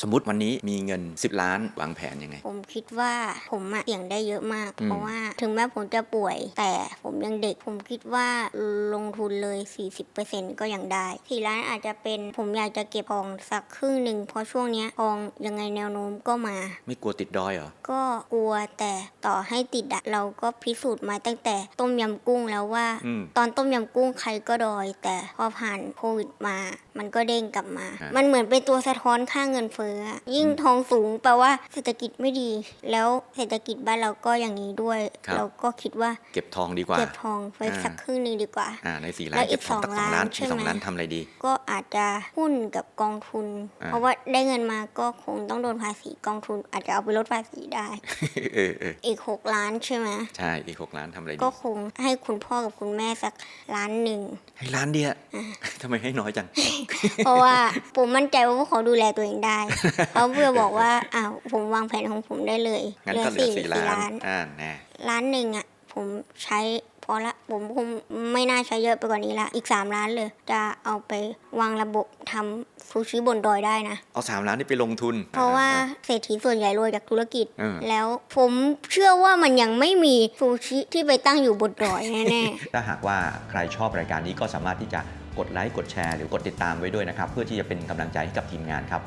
สมมติวันนี้มีเงิน 10 ล้านวางแผนยังไง ผมคิดว่าผมอะเสี่ยงได้เยอะมาก อืม เพราะว่าถึงแม้ผมจะป่วย แต่ผมยังเด็ก ผมคิดว่าลงทุนเลย 40%ก็ยังได้สี่ล้านอาจจะเป็นผมอยากจะเก็บทองสักครึ่งหนึ่งเพราะช่วงเนี้ยทองยังไงแนวโน้มก็มา ไม่กลัวติดดอยเหรอ ก็กลัวแต่ต่อให้ติดอะเราก็พิสูจน์มาตั้งแต่ต้มยำกุ้งแล้วว่า อืม ตอนต้มยำกุ้งใครก็ดอย แต่พอผ่านโควิดมา มันก็เด้งกลับมาฮะมันเหมือนเป็นตัวสะท้อนค่าเงินเฟ้ออะยิ่งทองสูงแปลว่าเศรษฐกิจไม่ดี แล้วเศรษฐกิจบ้านเราก็อย่างนี้ด้วยเราก็คิดว่าเก็บทองดีกว่า เก็บทองไว้อ่า สักครึ่งหนึงดีกว่า อ่าในสี่ล้าแล้นวอีเก็กบทองสตัอกงสองล้านล้านอีกสองใช่ไหม ล้านทำอะไรดี ก็ อาจจะหุ้นกับกองทุนอ่าเพราะว่าได้เงินมาก็คงต้องโดนภาษีกองทุน อาจจะเอาไปลดภาษีได้เออเอออีกหกล้านใช่ไหมใช่อีกหกล้านทำอะไรดีก็คงให้คุณพ่อกับคุณแม่สักล้านหนึ่งให้ล้านเดียวทำไมให้น้อยจัง เพราะว่าผมมั่นใจว่าพวกเขาดูแลตัวเองได้เขาเพื่อบอกว่าอ้าวผมวางแผนของผมได้เลยงั้นก็เหลือสี่ล้านอ่าแน่ล้านหนึ่งอะผมใช้พ อละผมคงไม่น่าใช้เยอะไปกว่านี้ละอีกสามล้านเลย จะเอาไปวางระบบทำซูชิบนดอยได้นะ เอาสามล้านนี่ไปลงทุน เพราะว่าอ่เศรษฐีส่วนใหญ่รวยจากธุรกิจเออแล้วผมเชื่อว่ามันยังไม่มีซูชิที่ไปตั้งอยู่บนดอยแน่ๆถ้าหากว่าใครชอบรายการนี้ก็สามารถที่จะกดไลค์กดแชร์หรือกดติดตามไว้ด้วยนะครับ เพื่อที่จะเป็นกำลังใจให้กับทีมงานครับ